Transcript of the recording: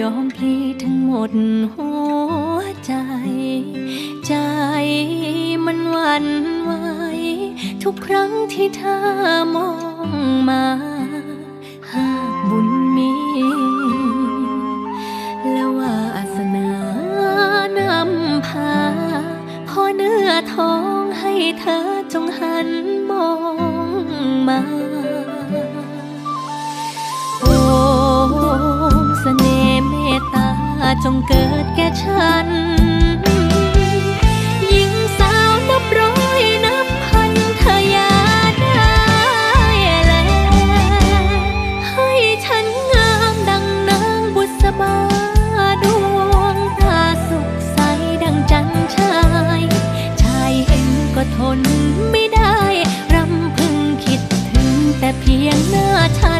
ยอมพลีทั้งหมดหัว ทุกครั้งที่เธอมองมา หากบุญมี และวาสนานำพาพอเนื้อท้องให้เธอจงหันมองมาโอมเสน่ห์เมตตาจงเกิดแก่ฉัน เพียงหน้าฉัน